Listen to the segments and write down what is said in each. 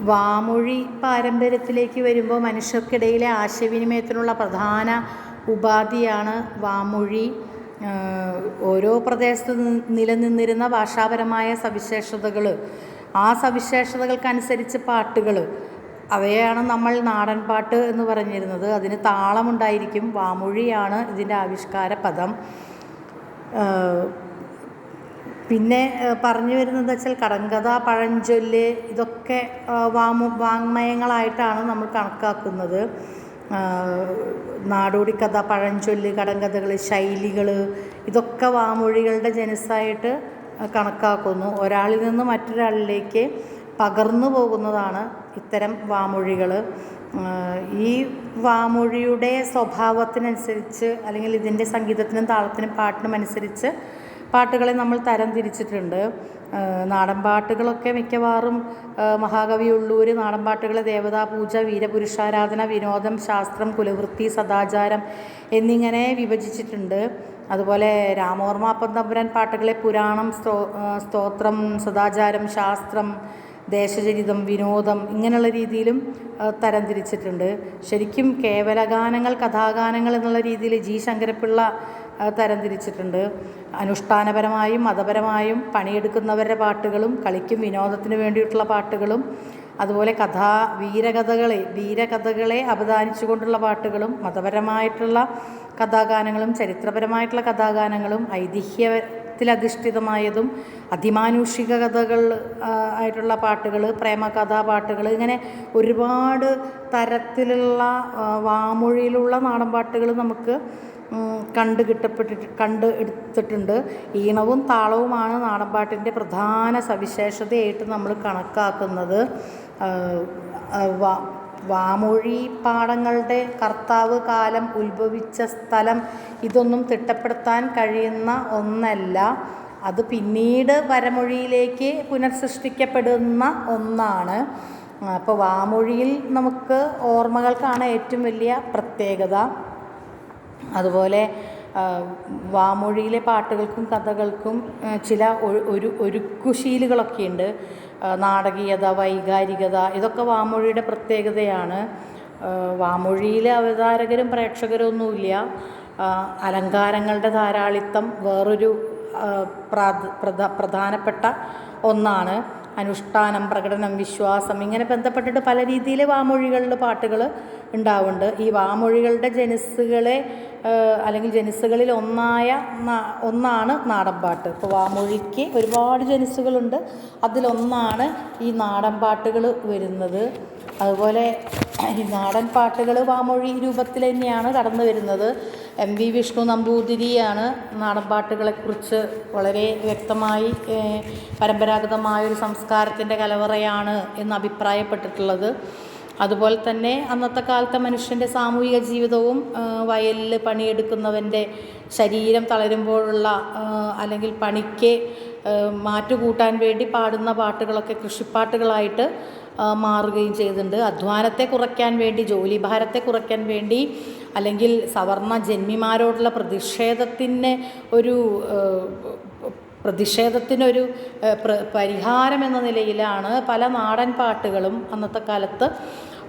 വാമൊഴി പാരമ്പര്യത്തിലേക്ക് വരുമ്പോൾ മനുഷ്യർക്കിടയിലെ ആശയവിനിമയത്തിനുള്ള പ്രധാന ഉപാധിയാണ് വാമൊഴി. ഓരോ പ്രദേശത്ത് നിലനിന്നിരുന്ന ഭാഷാപരമായ സവിശേഷതകൾ ആ സവിശേഷതകൾക്കനുസരിച്ച് പാട്ടുകൾ അവയാണ് നമ്മൾ നാടൻ പാട്ട് എന്ന് പറഞ്ഞിരുന്നത്. അതിന് താളമുണ്ടായിരിക്കും. വാമൊഴിയാണ് ഇതിന്റെ ആവിഷ്കാര പദം പിന്നെ പറഞ്ഞു വരുന്നത് വെച്ചാൽ കടങ്കഥ പഴഞ്ചൊല്ല് ഇതൊക്കെ വാമ വാങ്മയങ്ങളായിട്ടാണ് നമ്മൾ കണക്കാക്കുന്നത്. നാടോടിക്കഥ പഴഞ്ചൊല്ല് കടങ്കഥകൾ ശൈലികൾ ഇതൊക്കെ വാമൊഴികളുടെ ജനസായിട്ട് കണക്കാക്കുന്നു. ഒരാളിൽ നിന്ന് മറ്റൊരാളിലേക്ക് പകർന്നു പോകുന്നതാണ് ഇത്തരം വാമൊഴികൾ ഈ വാമൊഴിയുടെ സ്വഭാവത്തിനനുസരിച്ച് അല്ലെങ്കിൽ ഇതിന്റെ സംഗീതത്തിനും താളത്തിനും പാട്ടിനും അനുസരിച്ച് പാട്ടുകളെ നമ്മൾ തരം തിരിച്ചിട്ടുണ്ട്. നാടൻ പാട്ടുകളൊക്കെ മിക്കവാറും മഹാകവി ഉള്ളൂർ നാടൻ പാട്ടുകൾ ദേവതാപൂജ വീരപുരുഷാരാധന വിനോദം ശാസ്ത്രം കുലവൃത്തി സദാചാരം എന്നിങ്ങനെ വിഭജിച്ചിട്ടുണ്ട്. അതുപോലെ രാമോർമാപ്പൻ തമ്പുരാൻ പാട്ടുകളെ പുരാണം സ്തോ സ്തോത്രം സദാചാരം ശാസ്ത്രം ദേശചരിതം വിനോദം ഇങ്ങനെയുള്ള രീതിയിലും തരംതിരിച്ചിട്ടുണ്ട് ശരിക്കും കേവലഗാനങ്ങൾ കഥാഗാനങ്ങൾ എന്നുള്ള രീതിയിൽ ജി ശങ്കരപ്പിള്ള തരംതിരിച്ചിട്ടുണ്ട്. അനുഷ്ഠാനപരമായും മതപരമായും പണിയെടുക്കുന്നവരുടെ പാട്ടുകളും കളിക്കും വിനോദത്തിന് വേണ്ടിയിട്ടുള്ള പാട്ടുകളും അതുപോലെ കഥാ വീരകഥകളെ വീരകഥകളെ അപദാനിച്ചുകൊണ്ടുള്ള പാട്ടുകളും മതപരമായിട്ടുള്ള കഥാഗാനങ്ങളും ചരിത്രപരമായിട്ടുള്ള കഥാഗാനങ്ങളും ഐതിഹ്യത്തിലധിഷ്ഠിതമായതും അതിമാനുഷിക കഥകൾ ആയിട്ടുള്ള പാട്ടുകൾ പ്രേമകഥാപാട്ടുകൾ ഇങ്ങനെ ഒരുപാട് തരത്തിലുള്ള വാമൊഴിയിലുള്ള നാടൻ പാട്ടുകൾ നമുക്ക് കണ്ട് കിട്ടപ്പെട്ടിട്ട് കണ്ട് എടുത്തിട്ടുണ്ട്. ഈണവും താളവുമാണ് നാടൻപാട്ടിന്റെ പ്രധാന സവിശേഷതയായിട്ട് നമ്മൾ കണക്കാക്കുന്നത്. വാമൊഴി പാടങ്ങളുടെ കർത്താവ് കാലം ഉത്ഭവിച്ച സ്ഥലം ഇതൊന്നും തിട്ടപ്പെടുത്താൻ കഴിയുന്ന ഒന്നല്ല. അത് പിന്നീട് വരമൊഴിയിലേക്ക് പുനർസൃഷ്ടിക്കപ്പെടുന്ന ഒന്നാണ്. അപ്പോൾ വാമൊഴിയിൽ നമുക്ക് ഓർമ്മകൾക്കാണ് ഏറ്റവും വലിയ പ്രത്യേകത. അതുപോലെ വാമൊഴിയിലെ പാട്ടുകൾക്കും കഥകൾക്കും ചില ഒരു ഒരുക്കുശീലുകളൊക്കെയുണ്ട്. നാടകീയത വൈകാരികത ഇതൊക്കെ വാമൊഴിയുടെ പ്രത്യേകതയാണ്. വാമൊഴിയിൽ അവതാരകരും പ്രേക്ഷകരും ഒന്നുമില്ല അലങ്കാരങ്ങളുടെ ധാരാളിത്തം വേറൊരു പ്രധാനപ്പെട്ട ഒന്നാണ്. അനുഷ്ഠാനം പ്രകടനം വിശ്വാസം ഇങ്ങനെ ബന്ധപ്പെട്ടിട്ട് പല രീതിയിൽ വാമൊഴികളിൽ പാട്ടുകൾ ഉണ്ടാവുന്നുണ്ട് ഈ വാമൊഴികളുടെ ജനുസുകളെ അല്ലെങ്കിൽ ജനുസുകളിൽ ഒന്നായ ഒന്നാണ് നാടൻപാട്ട്. ഇപ്പോൾ വാമൊഴിക്ക് ഒരുപാട് ജനുസുകളുണ്ട് അതിലൊന്നാണ് ഈ നാടൻ പാട്ടുകൾ വരുന്നത്. അതുപോലെ ഈ നാടൻ പാട്ടുകൾ വാമൊഴി രൂപത്തിൽ തന്നെയാണ് കടന്നു വരുന്നത് എം വി വിഷ്ണു നമ്പൂതിരിയാണ് നാടൻ പാട്ടുകളെക്കുറിച്ച് വളരെ വ്യക്തമായി പരമ്പരാഗതമായൊരു സംസ്കാരത്തിന്റെ കലവറയാണ് എന്ന് അഭിപ്രായപ്പെട്ടിട്ടുള്ളത്. അതുപോലെ തന്നെ അന്നത്തെ കാലത്തെ മനുഷ്യന്റെ സാമൂഹിക ജീവിതവും വയലിൽ പണിയെടുക്കുന്നവന്റെ ശരീരം തളരുമ്പോഴുള്ള അല്ലെങ്കിൽ പണിക്ക് മാറ്റുകൂട്ടാൻ വേണ്ടി പാടുന്ന പാട്ടുകളൊക്കെ കൃഷിപ്പാട്ടുകളായിട്ട് മാറുകയും ചെയ്തിട്ടുണ്ട്. അധ്വാനത്തെ കുറയ്ക്കാൻ വേണ്ടി ജോലി ഭാരത്തെ കുറയ്ക്കാൻ വേണ്ടി അല്ലെങ്കിൽ സവർണ ജന്മിമാരോടുള്ള പ്രതിഷേധത്തിന് ഒരു പ്രതിഷേധത്തിനൊരു പരിഹാരം എന്ന നിലയിലാണ് പല നാടൻ പാട്ടുകളും അന്നത്തെ കാലത്ത്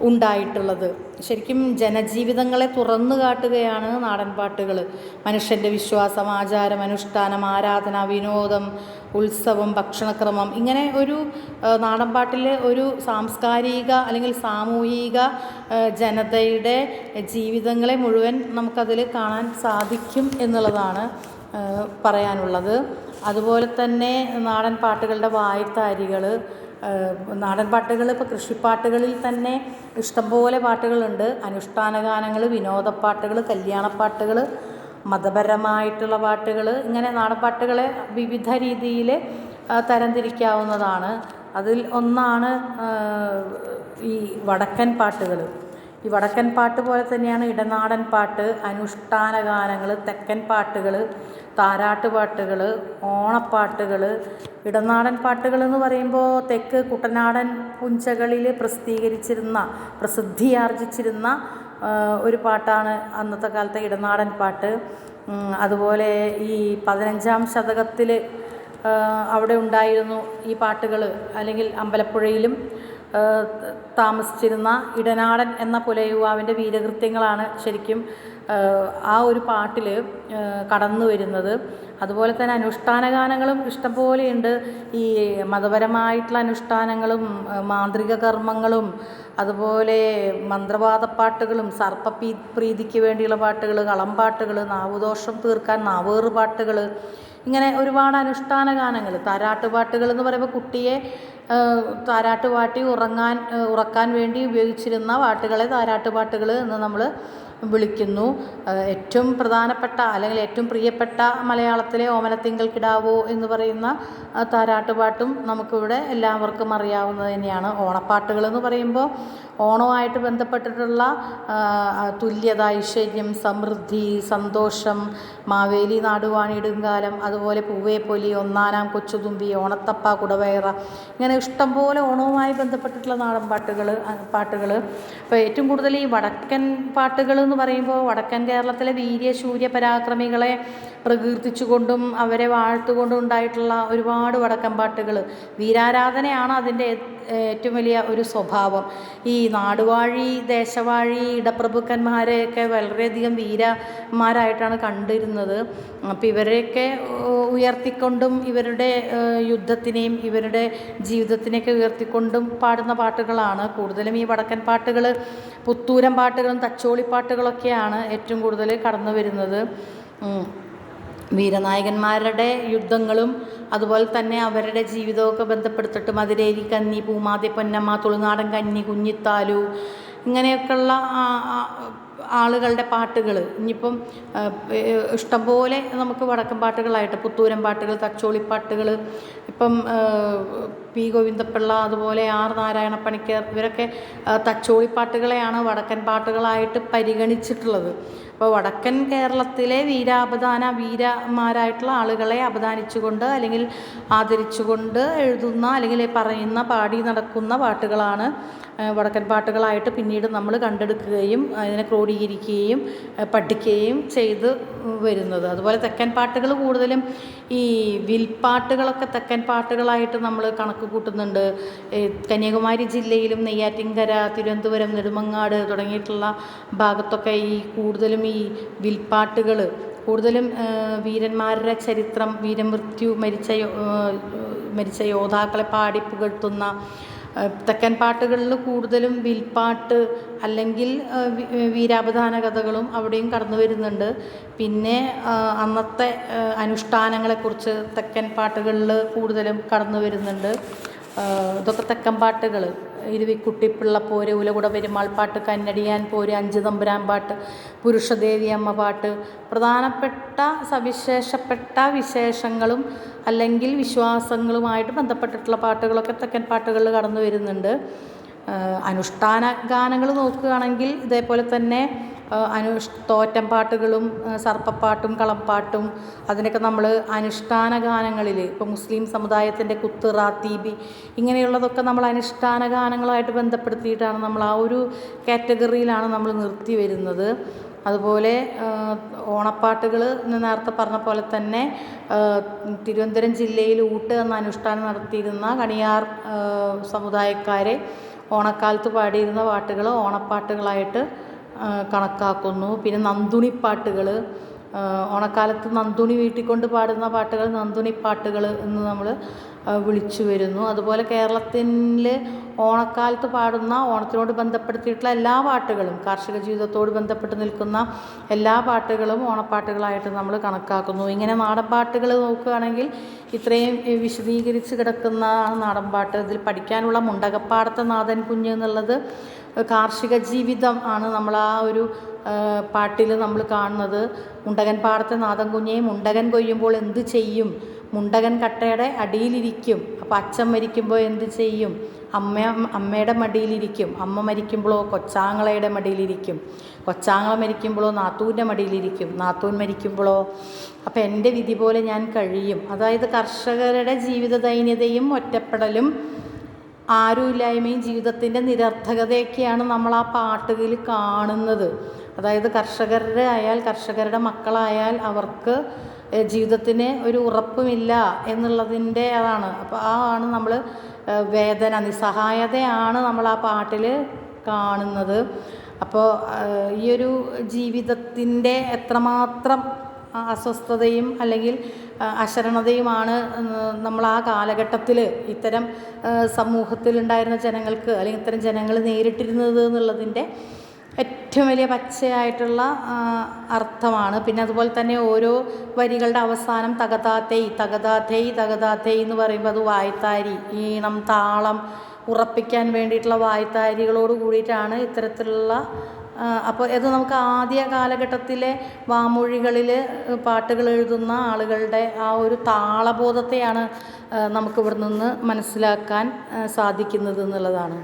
ഉണ്ടായിട്ടുള്ളത്. ശരിക്കും ജനജീവിതങ്ങളെ തുറന്നു കാട്ടുകയാണ് നാടൻ പാട്ടുകൾ മനുഷ്യന്റെ വിശ്വാസം ആചാരം അനുഷ്ഠാനം ആരാധന വിനോദം ഉത്സവം ഭക്ഷണക്രമം ഇങ്ങനെ ഒരു നാടൻപാട്ടിൽ ഒരു സാംസ്കാരിക അല്ലെങ്കിൽ സാമൂഹിക ജനതയുടെ ജീവിതങ്ങളെ മുഴുവൻ നമുക്കതിൽ കാണാൻ സാധിക്കും എന്നുള്ളതാണ് പറയാനുള്ളത്. അതുപോലെ തന്നെ നാടൻ പാട്ടുകളുടെ വായത്താരികൾ നാടൻ പാട്ടുകൾ ഇപ്പോൾ കൃഷിപ്പാട്ടുകളിൽ തന്നെ ഇഷ്ടംപോലെ പാട്ടുകളുണ്ട്. അനുഷ്ഠാന ഗാനങ്ങൾ വിനോദപ്പാട്ടുകൾ കല്യാണപ്പാട്ടുകൾ മതപരമായിട്ടുള്ള പാട്ടുകൾ ഇങ്ങനെ നാടൻ പാട്ടുകളെ വിവിധ രീതിയിൽ തരംതിരിക്കാവുന്നതാണ്. അതിൽ ഒന്നാണ് ഈ വടക്കൻ പാട്ടുകൾ. ഈ വടക്കൻ പാട്ട് പോലെ തന്നെയാണ് ഇടനാടൻ പാട്ട് അനുഷ്ഠാന ഗാനങ്ങൾ തെക്കൻ പാട്ടുകൾ താരാട്ട് പാട്ടുകൾ ഓണപ്പാട്ടുകൾ. ഇടനാടൻ പാട്ടുകൾ എന്ന് പറയുമ്പോൾ തെക്ക് കുട്ടനാടൻ പുഞ്ചകളിൽ പ്രസിദ്ധീകരിച്ചിരുന്ന പ്രസിദ്ധിയാർജിച്ചിരുന്ന ഒരു പാട്ടാണ് അന്നത്തെ കാലത്തെ ഇടനാടൻ പാട്ട്. അതുപോലെ ഈ പതിനഞ്ചാം ശതകത്തിൽ അവിടെ ഉണ്ടായിരുന്നു ഈ പാട്ടുകൾ അല്ലെങ്കിൽ അമ്പലപ്പുഴയിലും താമസിച്ചിരുന്ന ഇടനാടൻ എന്ന പുലയുവാവിന്റെ വീരകൃത്യങ്ങളാണ് ശരിക്കും ആ ഒരു പാട്ടിൽ കടന്നു വരുന്നത്. അതുപോലെ തന്നെ അനുഷ്ഠാന ഗാനങ്ങളും ഇഷ്ടംപോലെയുണ്ട്. ഈ മതപരമായിട്ടുള്ള അനുഷ്ഠാനങ്ങളും മാന്ത്രിക കർമ്മങ്ങളും അതുപോലെ മന്ത്രവാദപ്പാട്ടുകളും സർപ്പ പീ- പ്രീതിക്ക് വേണ്ടിയുള്ള പാട്ടുകൾ കളംപാട്ടുകൾ നാവുദോഷം തീർക്കാൻ നാവേറ് പാട്ടുകൾ ഇങ്ങനെ ഒരുപാട് അനുഷ്ഠാന ഗാനങ്ങൾ താരാട്ട് പാട്ടുകൾ എന്ന് പറയുമ്പോൾ കുട്ടിയെ താരാട്ട് പാട്ടി ഉറങ്ങാൻ ഉറക്കാൻ വേണ്ടി ഉപയോഗിച്ചിരുന്ന പാട്ടുകളെ താരാട്ട് പാട്ടുകൾ എന്ന് നമ്മൾ വിളിക്കുന്നു. ഏറ്റവും പ്രധാനപ്പെട്ട അല്ലെങ്കിൽ ഏറ്റവും പ്രിയപ്പെട്ട മലയാളത്തിലെ ഓമനത്തിങ്കൾ കിടാവോ എന്ന് പറയുന്ന താരാട്ടുപാട്ടും താരാട്ട് പാട്ടും നമുക്കിവിടെ എല്ലാവർക്കും അറിയാവുന്നത് തന്നെയാണ്. ഓണപ്പാട്ടുകൾ എന്ന് പറയുമ്പോൾ ഓണവുമായിട്ട് ബന്ധപ്പെട്ടിട്ടുള്ള തുല്യത ഐശ്വര്യം സമൃദ്ധി സന്തോഷം മാവേലി നാടുവാണിടുങ്കാലം അതുപോലെ പൂവേ പൊലി ഒന്നാനാം കൊച്ചുതുമ്പി ഓണത്തപ്പ കുടവയറ ഇങ്ങനെ ഇഷ്ടംപോലെ ഓണവുമായി ബന്ധപ്പെട്ടിട്ടുള്ള നാടൻ പാട്ടുകൾ പാട്ടുകൾ. ഇപ്പോൾ ഏറ്റവും കൂടുതൽ ഈ വടക്കൻ പാട്ടുകൾ എന്ന് പറയുമ്പോൾ വടക്കൻ കേരളത്തിലെ വീര്യ ശൂര്യ പരാക്രമികളെ പ്രകീർത്തിച്ചുകൊണ്ടും അവരെ വാഴ്ത്തുകൊണ്ടും ഉണ്ടായിട്ടുള്ള ഒരുപാട് വടക്കൻ പാട്ടുകൾ വീരാരാധനയാണ് അതിന്റെ ഏറ്റവും വലിയ ഒരു സ്വഭാവം. ഈ നാടുവാഴി ദേശവാഴി ഇടപ്രഭുക്കന്മാരെയൊക്കെ വളരെയധികം വീരന്മാരായിട്ടാണ് കണ്ടിരുന്നത്. അപ്പോൾ ഇവരെയൊക്കെ ഉയർത്തിക്കൊണ്ടും ഇവരുടെ യുദ്ധത്തിനെയും ഇവരുടെ ജീവിതത്തിനെയൊക്കെ ഉയർത്തിക്കൊണ്ടും പാടുന്ന പാട്ടുകളാണ്. കൂടുതലും ഈ വടക്കൻ പാട്ടുകൾ പുത്തൂരം പാട്ടുകളും തച്ചോളി പാട്ടുകളൊക്കെയാണ് ഏറ്റവും കൂടുതൽ കടന്നു വരുന്നത്. വീരനായകന്മാരുടെ യുദ്ധങ്ങളും അതുപോലെ തന്നെ അവരുടെ ജീവിതമൊക്കെ ബന്ധപ്പെടുത്തിട്ട് മധുരേരി കന്നി പൂമാതി പൊന്നമ്മ തുളുനാടൻ കന്നി കുഞ്ഞിത്താലു ഇങ്ങനെയൊക്കെയുള്ള ആളുകളുടെ പാട്ടുകൾ. ഇനിയിപ്പം ഇഷ്ടംപോലെ നമുക്ക് വടക്കൻ പാട്ടുകളായിട്ട് പുത്തൂരം പാട്ടുകൾ തച്ചോളിപ്പാട്ടുകൾ ഇപ്പം ആ, പി ഗോവിന്ദപ്പിള്ള അതുപോലെ ആർ നാരായണ പണിക്കർ ഇവരൊക്കെ തച്ചോളിപ്പാട്ടുകളെയാണ് വടക്കൻ പാട്ടുകളായിട്ട് പരിഗണിച്ചിട്ടുള്ളത്. അപ്പോൾ വടക്കൻ കേരളത്തിലെ വീരാപദാന വീരമാരായിട്ടുള്ള ആളുകളെ അപദാനിച്ചുകൊണ്ട് അല്ലെങ്കിൽ ആദരിച്ചുകൊണ്ട് എഴുതുന്ന അല്ലെങ്കിൽ പറയുന്ന പാടി നടക്കുന്ന പാട്ടുകളാണ് വടക്കൻ പാട്ടുകളായിട്ട് പിന്നീട് നമ്മൾ കണ്ടെടുക്കുകയും അതിനെ ക്രോഡീകരിക്കുകയും പഠിക്കുകയും ചെയ്ത് വരുന്നത്. അതുപോലെ തെക്കൻ പാട്ടുകൾ കൂടുതലും ഈ വിൽപ്പാട്ടുകളൊക്കെ തെക്കൻ പാട്ടുകളായിട്ട് നമ്മൾ കണക്ക് കൂട്ടുന്നുണ്ട്. കന്യാകുമാരി ജില്ലയിലും നെയ്യാറ്റിൻകര തിരുവനന്തപുരം നെടുമങ്ങാട് തുടങ്ങിയിട്ടുള്ള ഭാഗത്തൊക്കെ ഈ കൂടുതലും ഈ വിൽപ്പാട്ടുകൾ കൂടുതലും വീരന്മാരുടെ ചരിത്രം വീരമൃത്യു മരിച്ച മരിച്ച യോദ്ധാക്കളെ പാടി പുകഴ്ത്തുന്ന തെക്കൻ പാട്ടുകളിൽ കൂടുതലും വിൽപ്പാട്ട് അല്ലെങ്കിൽ വീരാപധാന കഥകളും അവിടെയും കടന്നു വരുന്നുണ്ട്. പിന്നെ അന്നത്തെ അനുഷ്ഠാനങ്ങളെക്കുറിച്ച് തെക്കൻ പാട്ടുകളിൽ കൂടുതലും കടന്നു വരുന്നുണ്ട്. ഇതൊക്കെ തെക്കൻ പാട്ടുകൾ ഇരുവിക്കുട്ടിപ്പിള്ള പോര് ഉലകുട പെരുമാൾ പാട്ട് കന്നടിയാൻ പോര് അഞ്ച് തമ്പുരാൻ പാട്ട് പുരുഷദേവി അമ്മ പാട്ട്. പ്രധാനപ്പെട്ട സവിശേഷപ്പെട്ട വിശേഷങ്ങളും അല്ലെങ്കിൽ വിശ്വാസങ്ങളുമായിട്ട് ബന്ധപ്പെട്ടിട്ടുള്ള പാട്ടുകളൊക്കെ തെക്കൻ പാട്ടുകളിൽ കടന്നു വരുന്നുണ്ട്. അനുഷ്ഠാന ഗാനങ്ങൾ നോക്കുകയാണെങ്കിൽ ഇതേപോലെ തന്നെ അനുഷ് തോറ്റം പാട്ടുകളും സർപ്പപ്പാട്ടും കളപ്പാട്ടും അതിനൊക്കെ നമ്മൾ അനുഷ്ഠാന ഗാനങ്ങളിൽ ഇപ്പോൾ മുസ്ലിം സമുദായത്തിന്റെ കുത്ത് റാത്തീബി ഇങ്ങനെയുള്ളതൊക്കെ നമ്മൾ അനുഷ്ഠാന ഗാനങ്ങളായിട്ട് ബന്ധപ്പെടുത്തിയിട്ടാണ് നമ്മൾ ആ ഒരു കാറ്റഗറിയിലാണ് നമ്മൾ നിർത്തി വരുന്നത്. അതുപോലെ ഓണപ്പാട്ടുകൾ നേരത്തെ പറഞ്ഞ പോലെ തന്നെ തിരുവനന്തപുരം ജില്ലയിൽ ഊട്ട് എന്ന അനുഷ്ഠാനം നടത്തിയിരുന്ന കണിയാർ സമുദായക്കാരെ ഓണക്കാലത്ത് പാടിയിരുന്ന പാട്ടുകൾ ഓണപ്പാട്ടുകളായിട്ട് കണക്കാക്കുന്നു. പിന്നെ നന്ദുണിപ്പാട്ടുകൾ. ഓണക്കാലത്ത് നന്ദുണി വീട്ടിൽ കൊണ്ട് പാടുന്ന പാട്ടുകൾ നന്ദുണിപ്പാട്ടുകൾ എന്ന് നമ്മൾ വിളിച്ചു വരുന്നു. അതുപോലെ കേരളത്തിൽ ഓണക്കാലത്ത് പാടുന്ന ഓണത്തിനോട് ബന്ധപ്പെടുത്തിയിട്ടുള്ള എല്ലാ പാട്ടുകളും കാർഷിക ജീവിതത്തോട് ബന്ധപ്പെട്ട് നിൽക്കുന്ന എല്ലാ പാട്ടുകളും ഓണപ്പാട്ടുകളായിട്ട് നമ്മൾ കണക്കാക്കുന്നു. ഇങ്ങനെ നാടൻ പാട്ടുകൾ നോക്കുകയാണെങ്കിൽ ഇത്രയും വിശദീകരിച്ച് കിടക്കുന്ന നാടൻ പാട്ട് ഇതിൽ പഠിക്കാനുള്ള മുണ്ടകപ്പാടത്തെ നാഥൻ കുഞ്ഞ് എന്നുള്ളത് കാർഷിക ജീവിതം ആണ് നമ്മൾ ആ ഒരു പാട്ടിൽ നമ്മൾ കാണുന്നത്. മുണ്ടകൻ പാടത്തെ നാദം കുഞ്ഞേയും മുണ്ടകൻ കൊയ്യുമ്പോൾ എന്ത് ചെയ്യും? മുണ്ടകൻ കട്ടയുടെ അടിയിലിരിക്കും. അപ്പോൾ അച്ഛൻ മരിക്കുമ്പോൾ എന്ത് ചെയ്യും? അമ്മ അമ്മയുടെ മടിയിലിരിക്കും. അമ്മ മരിക്കുമ്പോഴോ കൊച്ചാങ്ങളയുടെ മടിയിലിരിക്കും. കൊച്ചാങ്ങള മരിക്കുമ്പോഴോ നാത്തൂന്റെ മടിയിലിരിക്കും. നാത്തൂൻ മരിക്കുമ്പോഴോ അപ്പോൾ എന്റെ വിധി പോലെ ഞാൻ കഴിയും. അതായത് കർഷകരുടെ ജീവിത ദൈന്യതയും ഒറ്റപ്പെടലും ആരുമില്ലായ്മയും ജീവിതത്തിന്റെ നിരർത്ഥകതയൊക്കെയാണ് നമ്മൾ ആ പാട്ടുകളിൽ കാണുന്നത്. അതായത് കർഷകരുടെ ആയാൽ കർഷകരുടെ മക്കളായാൽ അവർക്ക് ജീവിതത്തിന് ഒരു ഉറപ്പുമില്ല എന്നുള്ളതിന്റെ അതാണ്. അപ്പോൾ ആ ആണ് നമ്മൾ വേദന നിസ്സഹായതയാണ് നമ്മൾ ആ പാട്ടിൽ കാണുന്നത്. അപ്പോൾ ഈ ഒരു ജീവിതത്തിന്റെ എത്രമാത്രം അസ്വസ്ഥതയും അല്ലെങ്കിൽ അശരണതയുമാണ് നമ്മൾ ആ കാലഘട്ടത്തിൽ ഇത്തരം സമൂഹത്തിലുണ്ടായിരുന്ന ജനങ്ങൾക്ക് അല്ലെങ്കിൽ ഇത്തരം ജനങ്ങൾ നേരിട്ടിരുന്നത് എന്നുള്ളതിന്റെ ഏറ്റവും വലിയ പച്ചയായിട്ടുള്ള അർത്ഥമാണ്. പിന്നെ അതുപോലെ തന്നെ ഓരോ വരികളുടെ അവസാനം തകതാത്തൈ തകതാത്തൈ തകതാത്തൈ എന്ന് പറയുമ്പോൾ അത് വായ്ത്താരി ഈണം താളം ഉറപ്പിക്കാൻ വേണ്ടിയിട്ടുള്ള വായ്ത്താരികളോട് കൂടിയിട്ടാണ് ഇത്തരത്തിലുള്ള അപ്പോൾ ഇത് നമുക്ക് ആദ്യ കാലഘട്ടത്തിലെ വാമൊഴികളിൽ പാട്ടുകൾ എഴുതുന്ന ആളുകളുടെ ആ ഒരു താളബോധത്തെയാണ് നമുക്ക് ഇവിടെ നിന്ന് മനസ്സിലാക്കാൻ സാധിക്കുന്നത് എന്നുള്ളതാണ്